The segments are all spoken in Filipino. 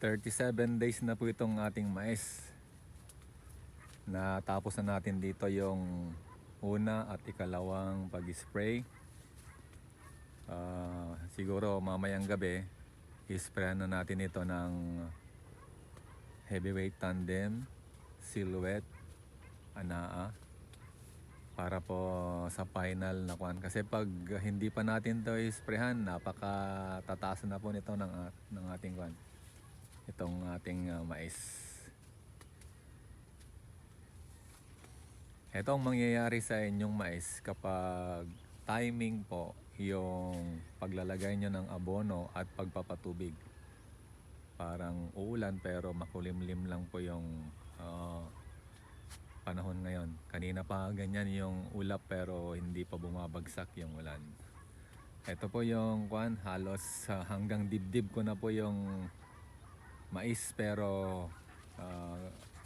37 days na po itong ating mais. Natapos na natin dito yung una at ikalawang pag-spray. Ah, siguro mamayang gabi, isprayan na natin ito ng heavyweight tandem, silhouette, anaa para po sa final na kwan. Kasi pag hindi pa natin to isprehan, napaka tataas na po nito ng, ng ating kwan. Itong ating ah, mais. Ito ang mangyayari sa inyong mais kapag timing po yung paglalagay nyo ng abono at pagpapatubig. Parang uulan pero makulimlim lang po yung ah, panahon ngayon. Kanina pa ganyan yung ulap pero hindi pa bumabagsak yung ulan. Ito po yung kwan, halos ah, hanggang dibdib ko na po yung mais pero ah,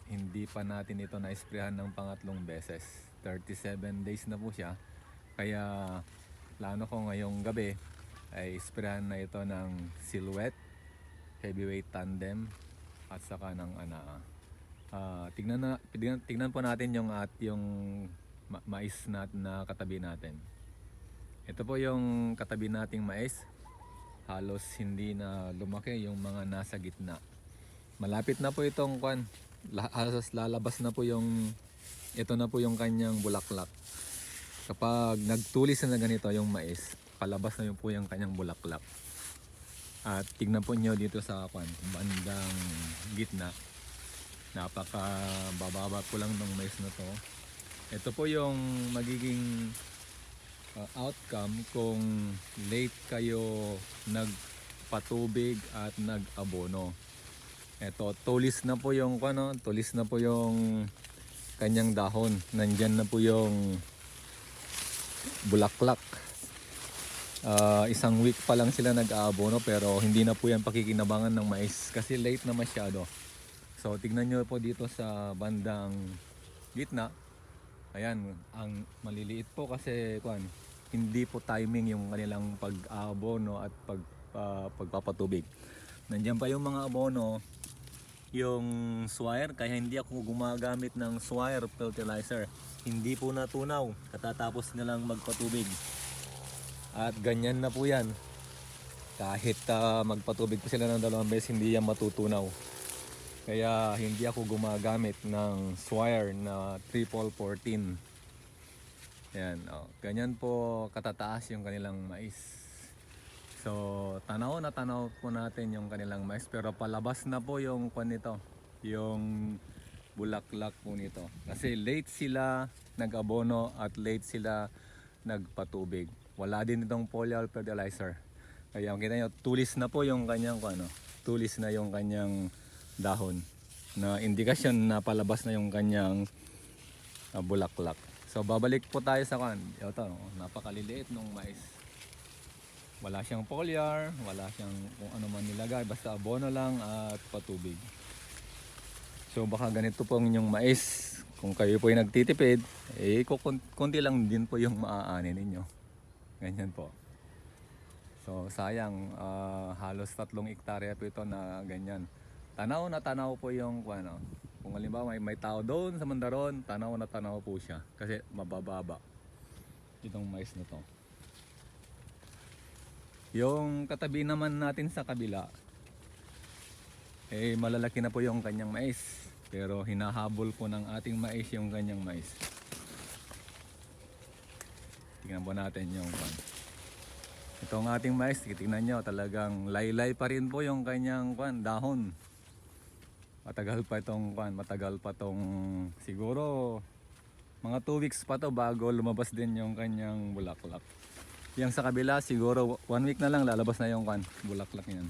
hindi pa natin ito na-sprayan ng pangatlong beses. 37 days na po siya. Kaya plano ko ngayong gabi ay sprayan na ito ng silhouette, heavyweight tandem at saka ng anaa. Ah, tignan na tignan, tignan po natin yung at yung ma- mais na, na katabi natin. Ito po yung katabi nating mais. Halos hindi na lumaki yung mga nasa gitna. Malapit na po itong kwan. Halos lalabas na po yung ito na po yung kanyang bulaklak. Kapag nagtulis na ganito yung mais, palabas na yun po yung kanyang bulaklak. At tignan po nyo dito sa kwan, bandang gitna napaka bababa po lang ng mais na to ito po yung magiging uh, outcome kung late kayo nagpatubig at nag-abono ito tulis na po yung ano, tulis na po yung kanyang dahon. Nandyan na po yung bulaklak. Ah, isang week pa lang sila nag-aabono pero hindi na po yan pakikinabangan ng mais kasi late na masyado. So tignan nyo po dito sa bandang gitna. Ayan, ang maliliit po kasi kuan, hindi po timing yung kanilang pag-abono at pag ah, pagpapatubig. Nandiyan pa yung mga abono, yung swire, kaya hindi ako gumagamit ng swire fertilizer. Hindi po natunaw, katatapos nilang magpatubig. At ganyan na po yan. Kahit ah, magpatubig po sila ng dalawang beses, hindi yan matutunaw. Kaya hindi ako gumagamit ng Swire na triple 14. Yan, oh. ganyan po katataas yung kanilang mais. So, tanaw na tanaw po natin yung kanilang mais pero palabas na po yung kwan nito, yung bulaklak po nito. Kasi late sila nag-abono at late sila nagpatubig. Wala din itong foliar fertilizer. Kaya kita nyo, tulis na po yung kanyang ano, tulis na yung kanyang dahon na indikasyon na palabas na yung kanyang ah, bulaklak. So babalik po tayo sa kan. Ito, napakaliliit nung mais. Wala siyang foliar, wala siyang kung ano man nilagay, basta abono lang at patubig. So baka ganito po ang inyong mais. Kung kayo po ay nagtitipid, eh kunti lang din po yung maaani ninyo. Ganyan po. So sayang, ah, halos tatlong ektarya po ito na ganyan. Tanaw na tanaw po yung kung ano. Kung halimbawa may, may tao doon sa Mandaron, tanaw na tanaw po siya. Kasi mabababa. Itong mais na to. Yung katabi naman natin sa kabila, eh malalaki na po yung kanyang mais. Pero hinahabol po ng ating mais yung kanyang mais. Tingnan po natin yung kwan. Ito ang ating mais, tingnan nyo, talagang laylay pa rin po yung kanyang kwan, dahon. Matagal pa itong kwan, matagal pa itong siguro mga 2 weeks pa to bago lumabas din yung kanyang bulaklak. Yung sa kabila siguro 1 week na lang lalabas na yung kwan, bulaklak niyan.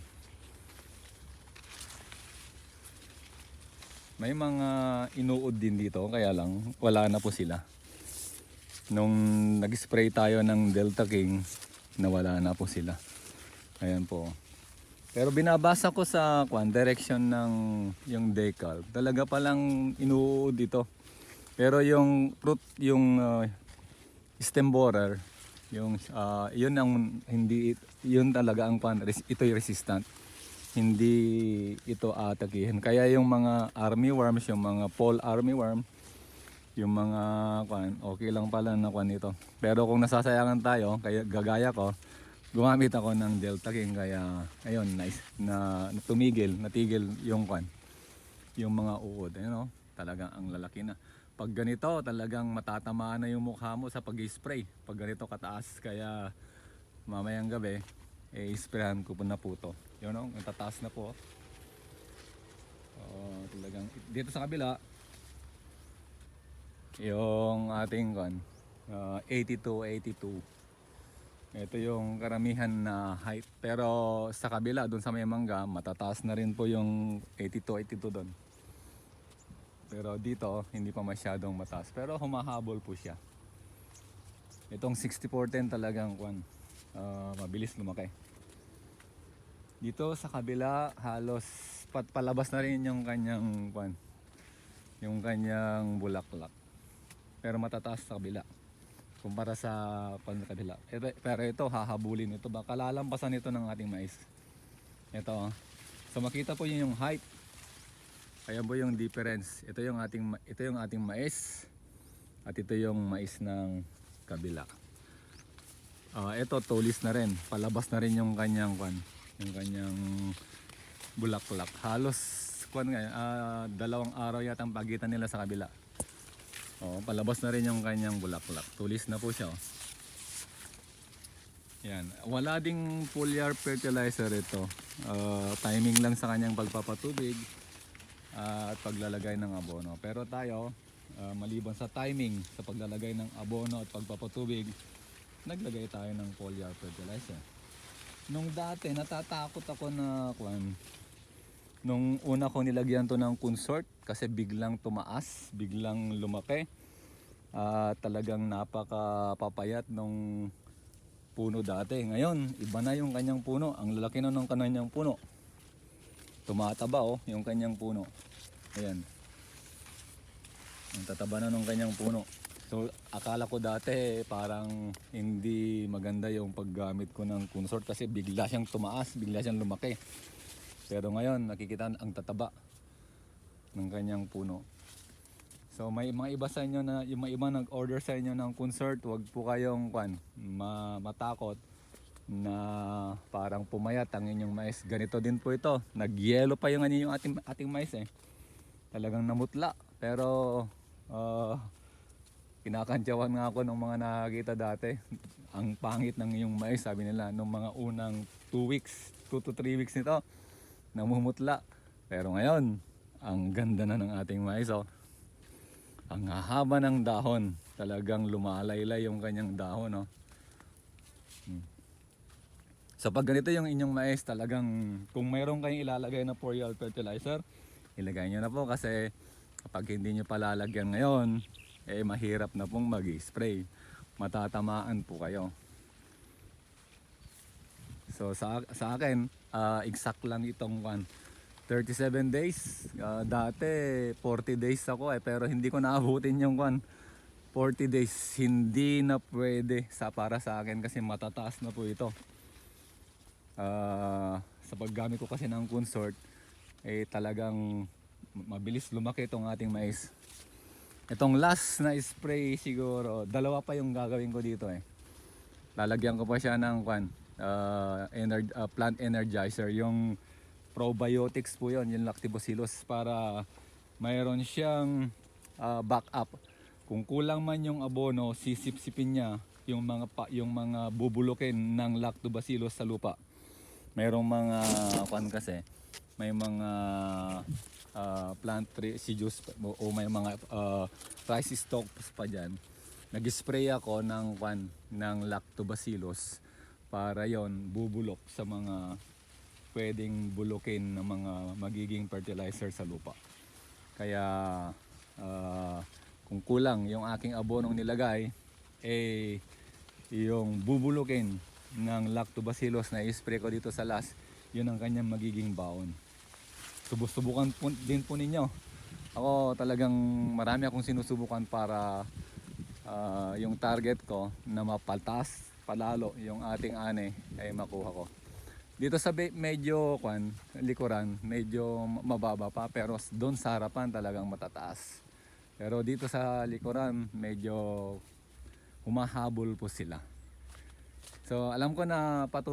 May mga inuod din dito kaya lang wala na po sila. Nung nag-spray tayo ng Delta King, nawala na po sila. Ayan po. Pero binabasa ko sa kwan, direction ng yung decal. Talaga palang inuud dito. Pero yung fruit, yung uh, stem borer, yung ah, yun ang hindi yun talaga ang res- ito'y resistant. hindi ito atakihin. Kaya yung mga army worms, yung mga fall army worm, yung mga kwan, okay lang pala na kwan ito. Pero kung nasasayangan tayo, kaya gagaya ko, gumamit ako ng Delta King kaya ayun nice na, na tumigil, natigil yung kwan. Yung mga uod, ayun oh, talagang ang lalaki na. Pag ganito, talagang matatamaan na yung mukha mo sa pag-spray. Pag ganito kataas, kaya mamayang gabi, eh, isprayan ko po na po to. Yun oh, ang tataas na po. Oh, talagang dito sa kabila, yung ating kon, uh, 82, 82. Ito yung karamihan na height. Pero sa kabila, doon sa may mangga, matataas na rin po yung 82, 82 doon. Pero dito, hindi pa masyadong mataas. Pero humahabol po siya. Itong 6410 talagang kwan, uh, mabilis lumaki. Dito sa kabila, halos pat palabas na rin yung kanyang kwan, yung kanyang bulaklak. Pero matataas sa kabila kumpara sa kwan sa kabila. Ito, pero ito hahabulin ito baka lalampasan ito ng ating mais. Ito. oh. So makita po yun yung height. Ayan po yung difference. Ito yung ating ito yung ating mais at ito yung mais ng kabila. Ah, ito tulis na rin. Palabas na rin yung kanyang kwan, yung kanyang bulaklak. Halos kwan nga, ah, dalawang araw yata ang pagitan nila sa kabila. Oh, palabas na rin yung kanyang bulaklak. Tulis na po siya. Oh. Yan. Wala ding foliar fertilizer ito. Ah, timing lang sa kanyang pagpapatubig ah, at paglalagay ng abono. Pero tayo, ah, maliban sa timing sa paglalagay ng abono at pagpapatubig, naglagay tayo ng foliar fertilizer. Nung dati, natatakot ako na kwan, nung una ko nilagyan to ng consort kasi biglang tumaas, biglang lumaki. at talagang napakapapayat nung puno dati. Ngayon, iba na yung kanyang puno. Ang lalaki na ng kanyang puno. Tumataba oh, yung kanyang puno. Ayan. Ang tataba na ng kanyang puno. So, akala ko dati parang hindi maganda yung paggamit ko ng consort kasi bigla siyang tumaas, bigla siyang lumaki. Pero ngayon, nakikita ang tataba ng kanyang puno. So may mga iba sa inyo na yung mga iba nag-order sa inyo ng consort, wag po kayong kwan, ma- matakot na parang pumayat ang inyong mais. Ganito din po ito. Nag-yellow pa yung ano yung ating ating mais eh. Talagang namutla. Pero uh, kinakantyawan nga ako ng mga nakakita dati. Ang pangit ng iyong mais, sabi nila, nung mga unang 2 weeks, 2 to 3 weeks nito, namumutla. Pero ngayon, ang ganda na ng ating mais. Oh. Ang haba ng dahon. Talagang lumalaylay yung kanyang dahon. Oh. Hmm. So pag ganito yung inyong mais, talagang kung mayroon kayong ilalagay na foliar fertilizer, ilagay nyo na po kasi kapag hindi nyo palalagyan ngayon, eh mahirap na pong mag-spray. Matatamaan po kayo. So sa, sa akin, ah, exact lang itong one. 37 days. Ah, dati 40 days ako eh pero hindi ko naabutin yung one. 40 days hindi na pwede sa para sa akin kasi matataas na po ito. Ah, sa paggamit ko kasi ng consort eh talagang mabilis lumaki itong ating mais. Itong last na spray siguro, dalawa pa yung gagawin ko dito eh. Lalagyan ko pa siya ng kwan, uh, ener- uh, plant energizer, yung probiotics po yon yung lactobacillus para mayroon siyang uh, backup. Kung kulang man yung abono, sisipsipin niya yung mga pa, yung mga bubulukin ng lactobacillus sa lupa. Mayroong mga kwan kasi, may mga uh, plant residues o, o may mga uh, rice stalks pa diyan. Nag-spray ako ng kwan ng lactobacillus para yon bubulok sa mga pwedeng bulukin ng mga magiging fertilizer sa lupa. Kaya ah, kung kulang yung aking abonong nilagay, eh yung bubulukin ng lactobacillus na i-spray ko dito sa las, yun ang kanyang magiging baon. Subusubukan po, din po ninyo. Ako talagang marami akong sinusubukan para ah, yung target ko na mapaltas palalo yung ating ane ay makuha ko. Dito sa medyo kwan, likuran, medyo mababa pa pero doon sa harapan talagang matataas. Pero dito sa likuran, medyo humahabol po sila. So alam ko na patuloy